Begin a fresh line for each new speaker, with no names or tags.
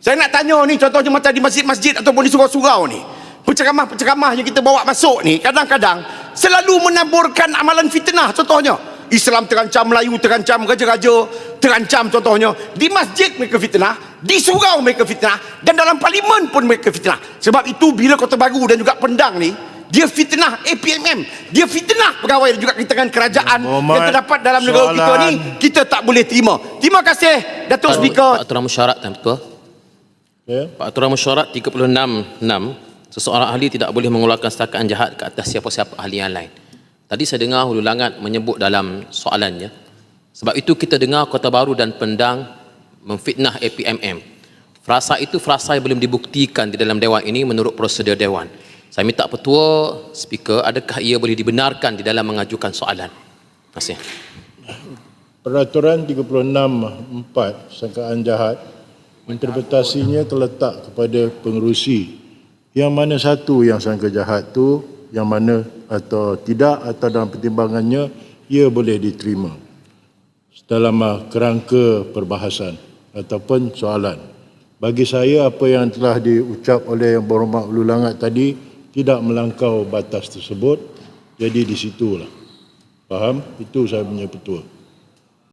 Saya nak tanya ni contohnya macam di masjid-masjid ataupun di surau-surau ni. Penceramah-penceramah yang kita bawa masuk ni kadang-kadang selalu menaburkan amalan fitnah contohnya. Islam terancam Melayu terancam raja-raja terancam contohnya di masjid mereka fitnah di surau mereka fitnah dan dalam parlimen pun mereka fitnah sebab itu bila Kota Baru dan juga Pendang ni dia fitnah APMM dia fitnah pegawai dan juga kita kerajaan
Muhammad,
yang terdapat dalam negara kita ni kita tak boleh terima terima kasih Datuk Speaker
Aturan Mesyuarat Tuan Ketua.
Ya.
Pak Aturan Mesyuarat 36.6 seseorang ahli tidak boleh mengeluarkan setakaan jahat ke atas siapa-siapa ahli yang lain. Tadi saya dengar Hulu Langat menyebut dalam soalannya sebab itu kita dengar Kota Baru dan Pendang memfitnah APMM. Frasa itu frasa yang belum dibuktikan di dalam dewan ini menurut prosedur dewan. Saya minta petua speaker adakah ia boleh dibenarkan di dalam mengajukan soalan. Terima kasih.
Peraturan 36.4 sangkaan jahat interpretasinya terletak kepada pengerusi yang mana satu yang sangka jahat tu yang mana atau tidak atau dalam pertimbangannya ia boleh diterima dalam kerangka perbahasan ataupun soalan. Bagi saya apa yang telah diucap oleh Yang Berhormat Ulu Langat tadi tidak melangkau batas tersebut. Jadi di situlah. Faham? Itu saya punya petua.